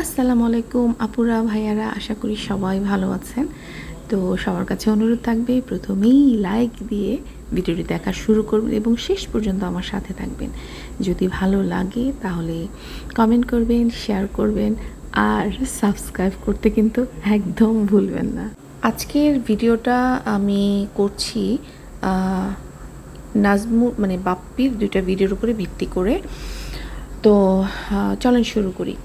আসসালামু আলাইকুম আপুরা, ভাইয়ারা, আশা করি সবাই ভালো আছেন। তো সবার কাছে অনুরোধ থাকবে, প্রথমেই লাইক দিয়ে ভিডিওটি দেখা শুরু করবেন এবং শেষ পর্যন্ত আমার সাথে থাকবেন। যদি ভালো লাগে তাহলে কমেন্ট করবেন শেয়ার করবেন, আর সাবস্ক্রাইব করতে কিন্তু একদম ভুলবেন না। আজকের ভিডিওটা আমি করছি নাজমু মানে বাপ্পির দুইটা ভিডিওর উপরে ভিত্তি করে। তো চলেন শুরু করি।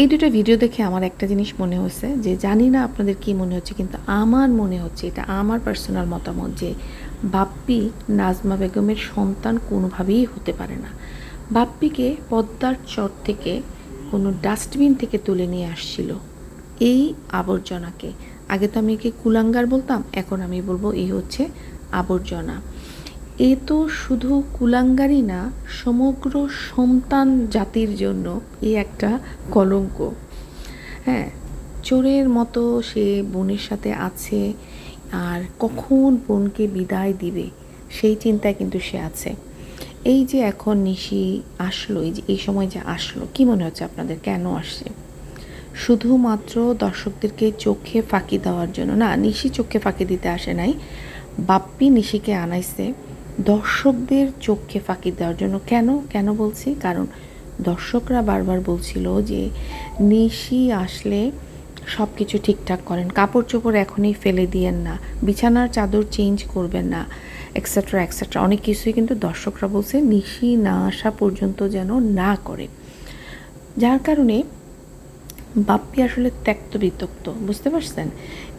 এই দুটো ভিডিও দেখে আমার একটা জিনিস মনে হয়েছে যে জানি না আপনাদের কি মনে হচ্ছে, কিন্তু আমার মনে হচ্ছে, এটা আমার পার্সোনাল মতামত যে বাপ্পি নাজমা বেগমের সন্তান কোনোভাবেই হতে পারে না। বাপ্পিকে পদ্মার চর থেকে কোনো ডাস্টবিন থেকে তুলে নিয়ে আসছিল। এই আবর্জনাকে। আগে তো আমি একে কুলাঙ্গার বলতাম, এখন আমি বলব এই হচ্ছে আবর্জনা। এ তো শুধু কুলাঙ্গারই না, সমগ্র সন্তান জাতির জন্য এই একটা কলঙ্ক। হ্যাঁ চোরের মতো সে বোনের সাথে আছে আর কখন বোনকে বিদায় দিবে, সেই চিন্তায় কিন্তু সে আছে। এই যে এখন নিশি আসলো, এই যে, এই সময় যে আসলো, কি মনে হচ্ছে আপনাদের? কেন আসছে? শুধুমাত্র দর্শকদেরকে চোখে ফাঁকি দেওয়ার জন্য। না, নিশি চোখে ফাঁকি দিতে আসে নাই। বাপ্পি নিশিকে আনাইছে। দর্শকদের চোখে ফাঁকি দেওয়ার জন্য কেন কেন বলছি? কারণ দর্শকরা বারবার বলছিল যে নিশি আসলে সব কিছু ঠিকঠাক করেন কাপড় চোপড় এখনই ফেলে দিয়েন না, বিছানার চাদর চেঞ্জ করবেন না এক্সেট্রা এক্সেট্রা অনেক কিছুই কিন্তু দর্শকরা বলছে নিশি না আসা পর্যন্ত যেন না করে। যার কারণে বাপ্পি আসলে ত্যক্ত বিত্যক্ত বুঝতে পারছেন?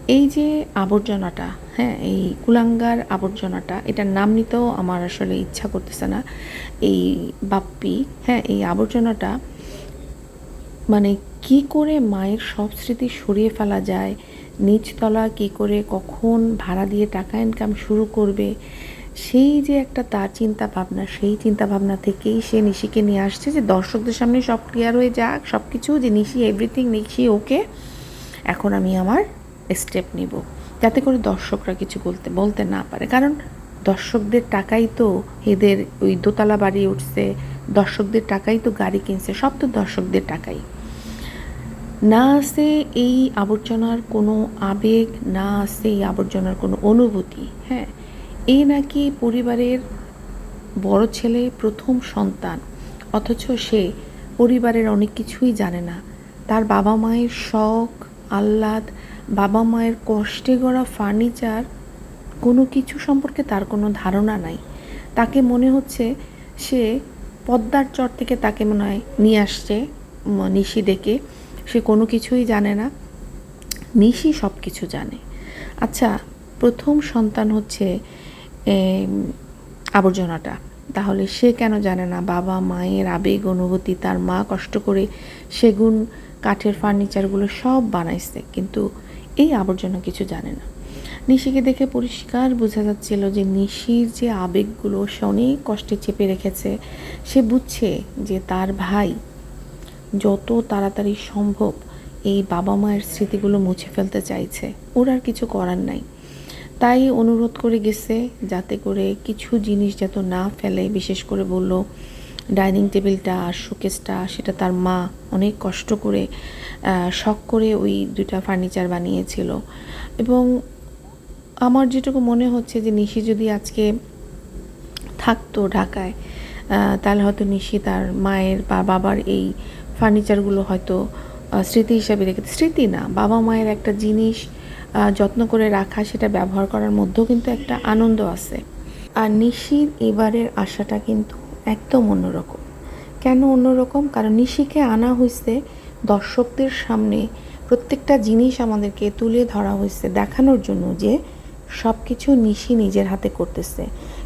এই যে আবর্জনাটা হ্যাঁ এই কুলাঙ্গার আবর্জনাটা, এটার নাম নিতেও আমার আসলে ইচ্ছা করতেছে না। এই বাপ্পি হ্যাঁ এই আবর্জনাটা মানে কি করে মায়ের সব স্মৃতি সরিয়ে ফেলা যায়, নিচতলা কি করে কখন ভাড়া দিয়ে টাকা ইনকাম শুরু করবে, সেই যে একটা তার চিন্তা ভাবনা, সেই চিন্তা ভাবনা থেকেই সে নিশিকে নিয়ে আসছে যে দর্শকদের সামনে সব ক্লিয়ার হয়ে যাক সব কিছু যে নিশি এভরিথিং নিশি ওকে, এখন আমি আমার স্টেপ নিব। যাতে করে দর্শকরা কিছু বলতে বলতে না পারে। কারণ দর্শকদের টাকাই তো এদের ওই দোতলা বাড়ি উঠছে, দর্শকদের টাকাই তো গাড়ি কিনছে, সব তো দর্শকদের টাকাই। না আছে এই আবর্জনার কোনো আবেগ, না আছে এই আবর্জনার কোনো অনুভূতি হ্যাঁ? এই নাকি পরিবারের বড় ছেলে প্রথম সন্তান, অথচ সে পরিবারের অনেক কিছুই জানে না। তার বাবা মায়ের শখ, আহ্লাদ বাবা মায়ের কষ্টে গড়া ফার্নিচার কোনো কিছু সম্পর্কে তার কোনো ধারণা নাই। তাকে মনে হচ্ছে সে পদ্মার চর থেকে তাকে মনে হয় নিয়ে আসছে নিশি ডেকে সে কোনো কিছুই জানে না। নিশি সব কিছু জানে। আচ্ছা প্রথম সন্তান হচ্ছে আবর্জনাটা। তাহলে সে কেন জানে না? বাবা মায়ের আবেগ, অনুভূতি, তার মা কষ্ট করে সেগুন, কাঠের ফার্নিচারগুলো সব বানাইছে। কিন্তু এই আবর্জনা কিছু জানে না। নিশিকে দেখে পরিষ্কার বোঝা যাচ্ছিল যে নিশির যে আবেগগুলো সে অনেক কষ্টে চেপে রেখেছে। সে বুঝছে যে তার ভাই যত তাড়াতাড়ি সম্ভব এই বাবা মায়ের স্মৃতিগুলো মুছে ফেলতে চাইছে। ওর আর কিছু করার নাই। তাই অনুরোধ করে গেছে যাতে করে কিছু জিনিস যাতে না ফেলে, বিশেষ করে বলল ডাইনিং টেবিলটা আর শোকেসটা, সেটা তার মা অনেক কষ্ট করে শখ করে ওই দুটা ফার্নিচার বানিয়েছিল। এবং আমার যেটুকু মনে হচ্ছে যে নিশি যদি আজকে থাকতো ঢাকায় তাহলে হয়তো নিশি তার মায়ের বা বাবার এই ফার্নিচারগুলো হয়তো স্মৃতি হিসাবে রেখে স্মৃতি না, বাবা মায়ের একটা জিনিস যত্ন করে রাখা, সেটা ব্যবহার করার মধ্যেও কিন্তু একটা আনন্দ আছে। আর নিশির এবারের আশাটা কিন্তু একদম অন্যরকম। কেন অন্যরকম? কারণ নিশিকে আনা হয়েছে দর্শকদের সামনে প্রত্যেকটা জিনিস আমাদেরকে তুলে ধরা হয়েছে দেখানোর জন্য যে সব কিছু নিশি নিজের হাতে করতেছে।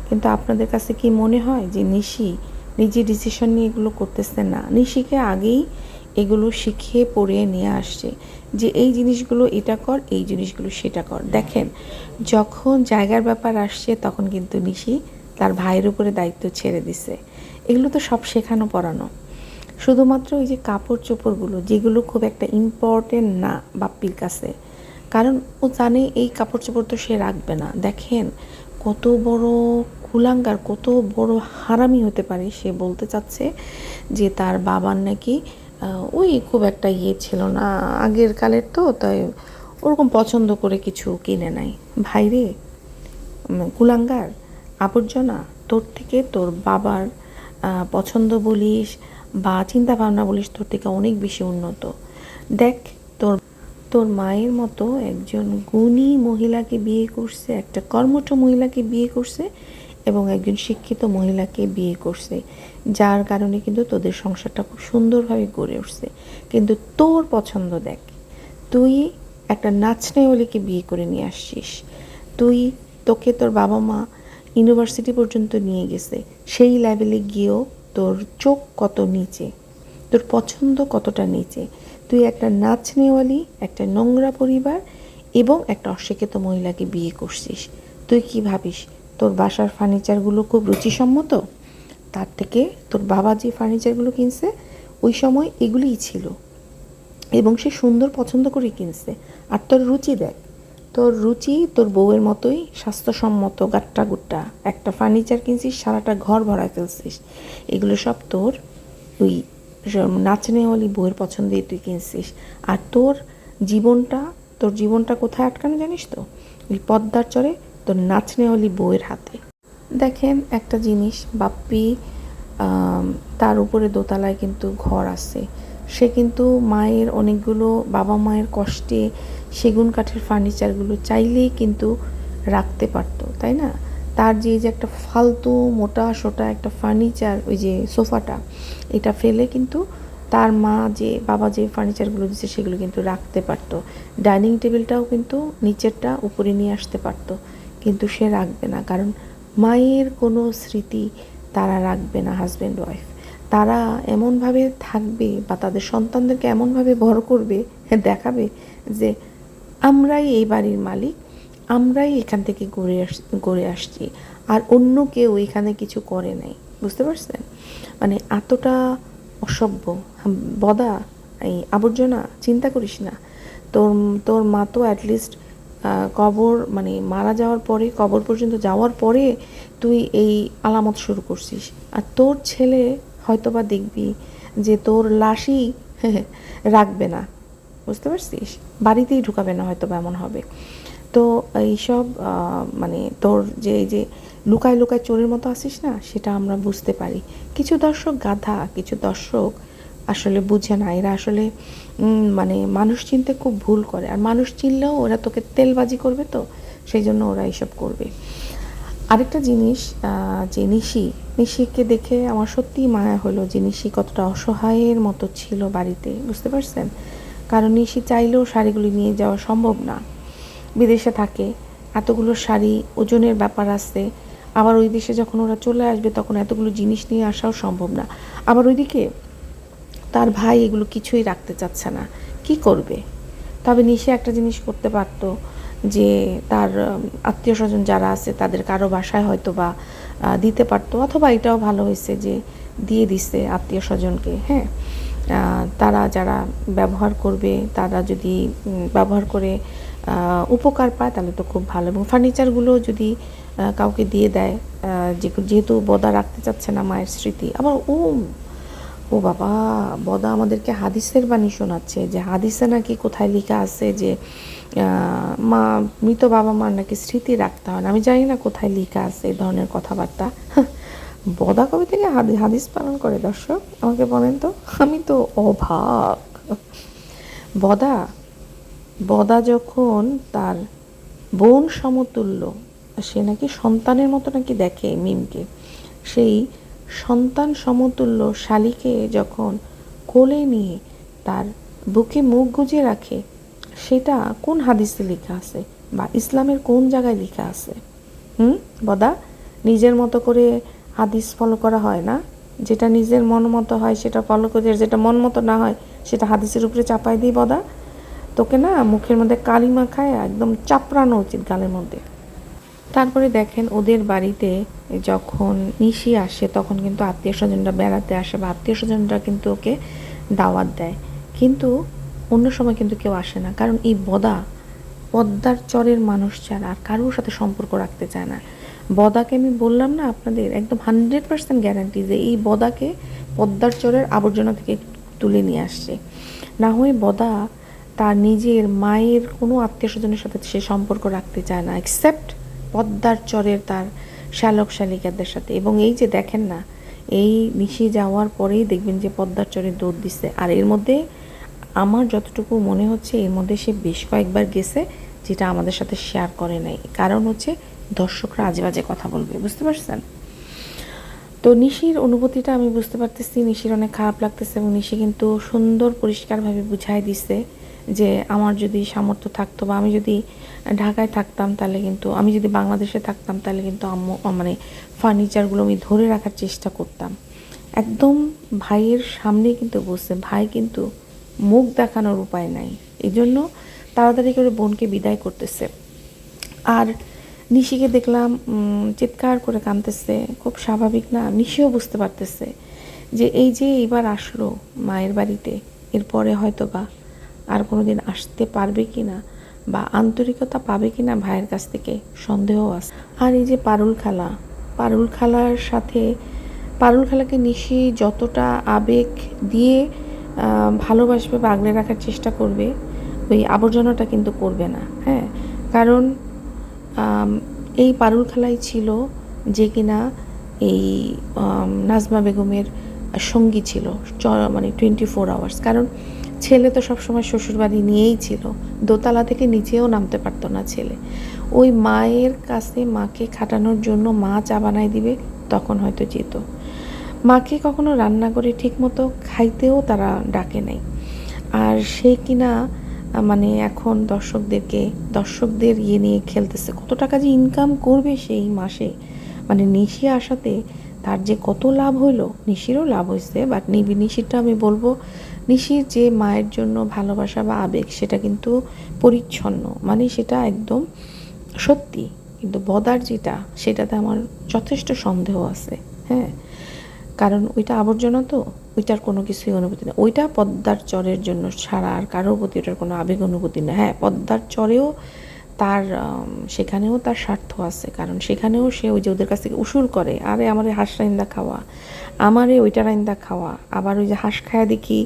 কিন্তু আপনাদের কাছে কি মনে হয় যে নিশি নিজে ডিসিশন নিয়ে এগুলো করতেছে না? নিশিকে আগেই এগুলো শিখিয়ে পড়িয়ে নিয়ে আসছে যে এই জিনিসগুলো এটা কর, এই জিনিসগুলো সেটা কর। দেখেন, যখন জায়গার ব্যাপার আসছে তখন কিন্তু নিশি তার ভাইয়ের উপরে দায়িত্ব ছেড়ে দিছে। এগুলো তো সব শেখানো, পড়ানো। শুধুমাত্র ওই যে কাপড় চোপড়গুলো যেগুলো খুব একটা ইম্পর্টেন্ট না বাপ্পির কাছে। কারণ ও জানে এই কাপড় চোপড় তো সে রাখবে না। দেখেন, কত বড় কুলাঙ্গার, কত বড় হারামি হতে পারে। সে বলতে চাচ্ছে যে তার বাবার নাকি ওই খুব একটা ইয়ে ছিল না। আগের কালের তো, তাই ওরকম পছন্দ করে কিছু কিনে নাই। ভাইরে কুলাঙ্গার, আবর্জনা, তোর থেকে তোর বাবার পছন্দ বলিস বা চিন্তা ভাবনা বলিস, তোর থেকে অনেক বেশি উন্নত। দেখ, তোর তোর মায়ের মতো একজন গুণী মহিলাকে বিয়ে করছে, একটা কর্মঠ মহিলাকে বিয়ে করছে এবং একজন শিক্ষিত মহিলাকে বিয়ে করছে, যার কারণে কিন্তু তোদের সংসারটা খুব সুন্দরভাবে গড়ে উঠছে। কিন্তু তোর পছন্দ দেখ, তুই একটা নাচনেওয়ালিকে বিয়ে করে নিয়ে আসছিস। তুই তোকে তোর বাবা মা ইউনিভার্সিটি পর্যন্ত নিয়ে গেছে। সেই লেভেলে গিয়েও তোর চোখ কত নিচে? তোর পছন্দ কতটা নিচে? তুই একটা নাচ নেওয়ালি একটা নোংরা পরিবার এবং একটা অশিক্ষিত মহিলাকে বিয়ে করছিস। তুই কি ভাবিস তোর বাসার ফার্নিচারগুলো খুব রুচিসম্মত? তার থেকে তোর বাবা যে ফার্নিচারগুলো কিনছে, ওই সময় এগুলিই ছিল। এবং সে সুন্দর পছন্দ করে কিনছে। আর তোর রুচি দেখ তোর রুচি, তোর বউয়ের মতোই স্বাস্থ্যসম্মত গাট্টা গুট্টা। একটা ফার্নিচার কিনছিস, সারাটা ঘর ভরায় ফেলছিস। এগুলো সব তোর ওই নাচনেওয়ালি বউয়ের পছন্দেই তুই কিনছিস। আর তোর জীবনটা তোর জীবনটা কোথায় আটকানো জানিস তো? ওই পদ্মার চরে তোর নাচনেওয়ালি বউয়ের হাতে। দেখেন একটা জিনিস, বাপ্পি তার উপরে দোতলায় কিন্তু ঘর আছে। সে কিন্তু মায়ের অনেকগুলো বাবা মায়ের কষ্টে সেগুন কাঠের ফার্নিচারগুলো চাইলেই কিন্তু রাখতে পারতো, তাই না? তার যে যে একটা ফালতু মোটা সোটা একটা ফার্নিচার ওই যে সোফাটা, এটা ফেলে কিন্তু তার মা যে, বাবা যে ফার্নিচারগুলো দিচ্ছে সেগুলো কিন্তু রাখতে পারতো। ডাইনিং টেবিলটাও কিন্তু নিচেরটা উপরে নিয়ে আসতে পারতো, কিন্তু সে রাখবে না, কারণ মায়ের কোনো স্মৃতি তারা রাখবে না হাজব্যান্ড ওয়াইফ তারা এমনভাবে থাকবে বা তাদের সন্তানদেরকে এমনভাবে ভর করবে, দেখাবে যে আমরাই এই বাড়ির মালিক, আমরাই এখান থেকে গড়ে আস গড়ে আসছি। আর অন্য কেউ এখানে কিছু করে নাই, বুঝতে পারছেন? মানে এতটা অসভ্য বদা, এই আবর্জনা, চিন্তা করিস না। তোর তোর মা তো অ্যাটলিস্ট কবর মানে মারা যাওয়ার পরে, কবর পর্যন্ত যাওয়ার পরে তুই এই আলামত শুরু করছিস। আর তোর ছেলে হয়তোবা দেখবি যে তোর লাশই রাখবে না। বুঝতে পারছিস? বাড়িতেই ঢুকাবে না হয়তো এমন হবে। তো এইসব মানে তোর যে এই যে লুকায় লুকায় চোরের মতো আসিস না, সেটা আমরা বুঝতে পারি। কিছু দর্শক গাধা, কিছু দর্শক আসলে বুঝে না। এরা আসলে মানে মানুষ চিনতে খুব ভুল করে। আর মানুষ চিনলেও ওরা তোকে তেলবাজি করবে তো, সেই জন্য ওরা এইসব করবে। আরেকটা জিনিস যে নিশি, নিশিকে দেখে আমার সত্যিই মায়া হলো যে নিশি কতটা অসহায়ের মতো ছিল বাড়িতে, বুঝতে পারছেন? কারণ নিশি চাইলেও শাড়িগুলি নিয়ে যাওয়া সম্ভব না। বিদেশে থাকে, এতগুলো শাড়ি, ওজনের ব্যাপার আছে। আবার ওই দেশে যখন ওরা চলে আসবে তখন এতগুলো জিনিস নিয়ে আসাও সম্ভব না। আবার ওইদিকে তার ভাই এগুলো কিছুই রাখতে চাচ্ছে না। কি করবে? তবে নিশে একটা জিনিস করতে পারতো যে তার আত্মীয় স্বজন যারা আছে তাদের কারও বাসায় হয়তো বা দিতে পারতো। অথবা এটাও ভালো হয়েছে যে দিয়ে দিছে আত্মীয় স্বজনকে হ্যাঁ? তারা যারা ব্যবহার করবে, তারা যদি ব্যবহার করে উপকার পায়, তাহলে তো খুব ভালো। এবং ফার্নিচারগুলো যদি কাউকে দিয়ে দেয় যে- যেহেতু বদা রাখতে চাচ্ছে না মায়ের স্মৃতি, আবার ও ও বাবা, বদা আমাদেরকে হাদিসের বাণী শোনাচ্ছে যে হাদিসে নাকি কোথায় লেখা আছে যে মা, মৃত বাবা মার নাকি স্মৃতি রাখতে হয় না। আমি জানি না কোথায় লেখা আছে এই ধরনের কথাবার্তা। বদা কবে থেকে হাদি- হাদিস পালন করে, দর্শক। আমাকে বলেন তো, আমি তো অভাব বদা বদা যখন তার বোন সমতুল্য, সে নাকি সন্তানের মতো নাকি দেখে মিমকে। সেই সন্তান সমতুল্য শালিকে যখন কোলে নিয়ে তার বুকে মুখ গুজে রাখে, সেটা কোন হাদিসে লেখা আছে বা ইসলামের কোন জায়গায় লেখা আছে? হুম, বদা, নিজের মতো করে হাদিস ফলো করা হয় না। যেটা নিজের মন মতো হয়, সেটা ফলো করে যেটা মন মতো না হয়, সেটা হাদিসের উপরে চাপাই দিই বদা। তোকে না মুখের মধ্যে কালিমা খায়, একদম চাপড়ানো উচিত গালের মধ্যে। তারপরে দেখেন ওদের বাড়িতে যখন নিশি আসে, তখন কিন্তু আত্মীয় স্বজনরা বেড়াতে আসে বা আত্মীয় স্বজনরা কিন্তু ওকে দাওয়াত দেয়। কিন্তু অন্য সময় কিন্তু কেউ আসে না। কারণ এই বদা, পদ্মার চরের মানুষ ছাড়া আর কারোর সাথে সম্পর্ক রাখতে চায় না। বদাকে আমি বললাম না আপনাদের, একদম হান্ড্রেড পার্সেন্ট গ্যারান্টি যে এই বদাকে পদ্মার চরের আবর্জনা থেকে তুলে নিয়ে আসছে। না হয়ে বদা তার নিজের মায়ের কোনো আত্মীয় স্বজনের সাথে সে সম্পর্ক রাখতে চায় না এক্সেপ্ট পদ্মার চরের তার শ্যালক শালিকাদের সাথে। এবং এই যে দেখেন না, এই নিশি যাওয়ার পরেই দেখবেন যে পদ্মার চরে দৌড় দিচ্ছে। আর এর মধ্যে আমার যতটুকু মনে হচ্ছে, এর মধ্যে সে বেশ কয়েকবার গেছে, যেটা আমাদের সাথে শেয়ার করে নাই। কারণ হচ্ছে দর্শকরা আজে বাজে কথা বলবে, বুঝতে পারছেন? তো নিশির অনুভূতিটা আমি বুঝতে পারতেছি, নিশির অনেক খারাপ লাগতেছে এবং নিশি কিন্তু সুন্দর পরিষ্কারভাবে বুঝাই দিছে যে আমার যদি সামর্থ্য থাকতো বা আমি যদি ঢাকায় থাকতাম তাহলে কিন্তু, আমি যদি বাংলাদেশে থাকতাম তাহলে কিন্তু আম্মু মানে ফার্নিচারগুলো আমি ধরে রাখার চেষ্টা করতাম। একদম ভাইয়ের সামনে কিন্তু বসে ভাই কিন্তু মুখ দেখানোর উপায় নাই। এই জন্য তাড়াতাড়ি করে বোনকে বিদায় করতেছে। আর নিশিকে দেখলাম চিৎকার করে কাঁদতেছে। খুব স্বাভাবিক না? নিশিও বুঝতে পারতেছে যে এই যে এবার আসলো মায়ের বাড়িতে, এরপরে হয়তো বা আর কোনোদিন আসতে পারবে কি না বা আন্তরিকতা পাবে কি না ভাইয়ের কাছ থেকে সন্দেহ আছে। আর এই যে পারুল খালা, পারুল খালার সাথে, পারুল খালাকে নিশি যতটা আবেগ দিয়ে ভালোবাসবে বা আগলে রাখার চেষ্টা করবে, ওই আবর্জনাটা কিন্তু করবে না হ্যাঁ? কারণ এই পারুল খেলাই ছিল যে কিনা এই নাজমা বেগমের সঙ্গী ছিল, চ- মানে টোয়েন্টি ফোর আওয়ার্স কারণ ছেলে তো সবসময় শ্বশুরবাড়ি নিয়েই ছিল, দোতলা থেকে নিচেও নামতে পারতো না ছেলে। ওই মায়ের কাছে মাকে খাটানোর জন্য মা চা বানায় দিবে, তখন হয়তো যেত। মাকে কখনো রান্না করে ঠিকমতো খাইতেও তারা ডাকে নাই। আর সে কিনা মানে এখন দর্শকদেরকে, দর্শকদের ইয়ে নিয়ে খেলতেছে। কত টাকা যে ইনকাম করবে সেই মাসে? মানে নিশি আসাতে তার যে কত লাভ হইল, নিশিরও লাভ হয়েছে বাট নিবি নিশিরটা আমি বলব, নিশির যে মায়ের জন্য ভালোবাসা বা আবেগ, সেটা কিন্তু পরিচ্ছন্ন। মানে সেটা একদম সত্যি, কিন্তু বদার যেটা, সেটাতে আমার যথেষ্ট সন্দেহ আছে হ্যাঁ? কারণ ওইটা আবর্জনা তো, ওইটার কোনো কিছুই অনুভূতি নেই। ওইটা পদ্মার চরের জন্য ছাড়া আর কারোর প্রতি ওটার কোনো আবেগ অনুভূতি নেই। হ্যাঁ পদ্মার চরেও তার সেখানেও তার স্বার্থ আছে, কারণ সেখানেও সে ওই যে ওদের কাছ থেকে উসুল করে, আরে আমারে হাঁস রাইন্দা খাওয়া, আমারে ওইটা রাইন্দা খাওয়া, আবার ওই যে হাঁস খায়া দেখি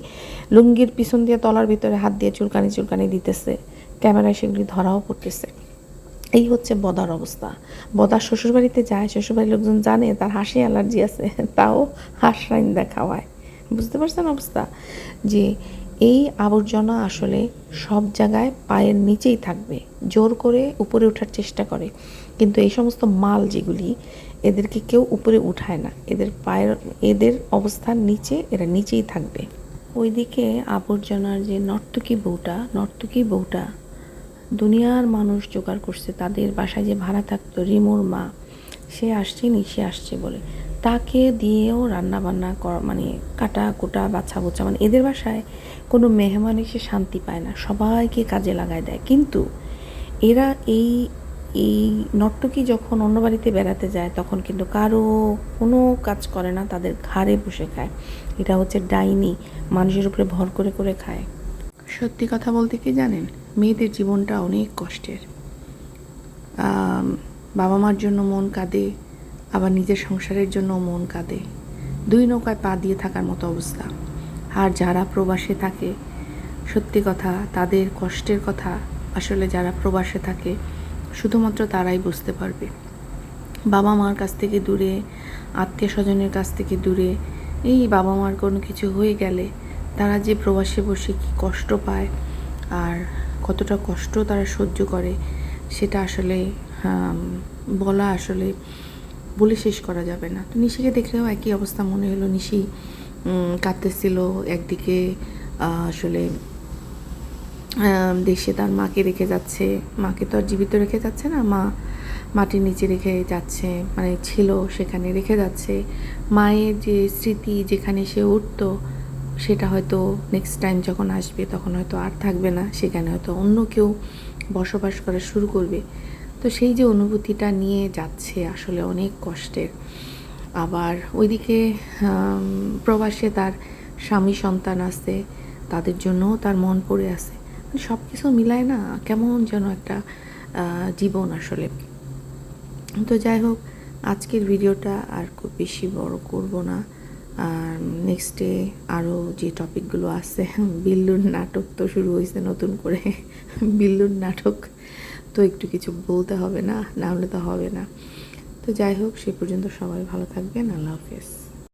লুঙ্গির পিছন দিয়ে তলার ভিতরে হাত দিয়ে চুলকানি চুলকানি দিতেছে, ক্যামেরায় সেগুলি ধরাও পড়তেছে। এই হচ্ছে বদার অবস্থা। বদার শ্বশুরবাড়িতে যায়, শ্বশুরবাড়ির লোকজন জানে, তার হাসি অ্যালার্জি আছে, তাও হাঁস রাইন্দা খাওয়ায় বুঝতে পারছেন অবস্থা? যে এই আবর্জনা আসলে সব জায়গায় পায়ের নিচেই থাকবে, জোর করে উপরে ওঠার চেষ্টা করে। কিন্তু এই সমস্ত মাল যেগুলি, এদেরকে কেউ উপরে উঠায় না। এদের পায়ের, এদের অবস্থান নিচে এরা নিচেই থাকবে। ওইদিকে আবর্জনার যে নর্তকী বউটা নর্তকী বউটা দুনিয়ার মানুষ জোগাড় করছে, তাদের বাসায় যে ভাড়া থাকতো, রিমোর মা, সে আসছে নি, সে আসছে বলে। তাকে দিয়েও রান্না বান্না কর মানে কাটা কোটা, বাছা বোচা মানে এদের বাসায় কোনো মেহমান এসে শান্তি পায় না, সবাইকে কাজে লাগায় দেয়। কিন্তু এরা এই এই নর্তকী যখন অন্য বাড়িতে বেড়াতে যায়, তখন কিন্তু কারও কোনো কাজ করে না, তাদের ঘাড়ে বসে খায়। এটা হচ্ছে ডাইনি, মানুষের উপরে ভর করে করে খায়। সত্যি কথা বলতে কি জানেন? মেয়েদের জীবনটা অনেক কষ্টের। বাবা মার জন্য মন কাঁদে, আবার নিজের সংসারের জন্য মন কাঁদে। দুই নৌকায় পা দিয়ে থাকার মতো অবস্থা। আর যারা প্রবাসে থাকে, সত্যি কথা, তাদের কষ্টের কথা আসলে যারা প্রবাসে থাকে, শুধুমাত্র তারাই বুঝতে পারবে। বাবা মার কাছ থেকে দূরে আত্মীয় স্বজনের কাছ থেকে দূরে, এই বাবা মার কোনো কিছু হয়ে গেলে তারা যে প্রবাসে বসে কি কষ্ট পায় আর কতটা কষ্ট তারা সহ্য করে, সেটা আসলে বলা আসলে বলে শেষ করা যাবে না। তো নিশিকে দেখলেও একই অবস্থা মনে হলো। নিশি কাঁদতেছিল একদিকে আসলে দেশে তার মাকে রেখে যাচ্ছে। মাকে তো আর জীবিত রেখে যাচ্ছে না, মা মাটির নিচে রেখে যাচ্ছে মানে ছিল সেখানে রেখে যাচ্ছে। মায়ের যে স্মৃতি যেখানে সে উঠতো সেটা হয়তো নেক্সট টাইম যখন আসবে তখন হয়তো আর থাকবে না, সেখানে হয়তো অন্য কেউ বসবাস করা শুরু করবে। তো সেই যে অনুভূতিটা নিয়ে যাচ্ছে আসলে অনেক কষ্টের। আবার ওইদিকে প্রবাসে তার স্বামী সন্তান আছে, তাদের জন্যও তার মন পড়ে আছে। মানে সব কিছু মিলায় না, কেমন যেন একটা জীবন আসলে। তো যাই হোক, আজকের ভিডিওটা আর খুব বেশি বড় করব না। আর নেক্সট ডে আরও যে টপিকগুলো আছে বিল্লুর নাটক তো শুরু হয়েছে নতুন করে। বিল্লুর নাটক তো একটু কিছু বলতে হবে না না হলে তো হবে না। তো যাই হোক, সে পর্যন্ত সবাই ভালো থাকবেন, আল্লাহ হাফেজ।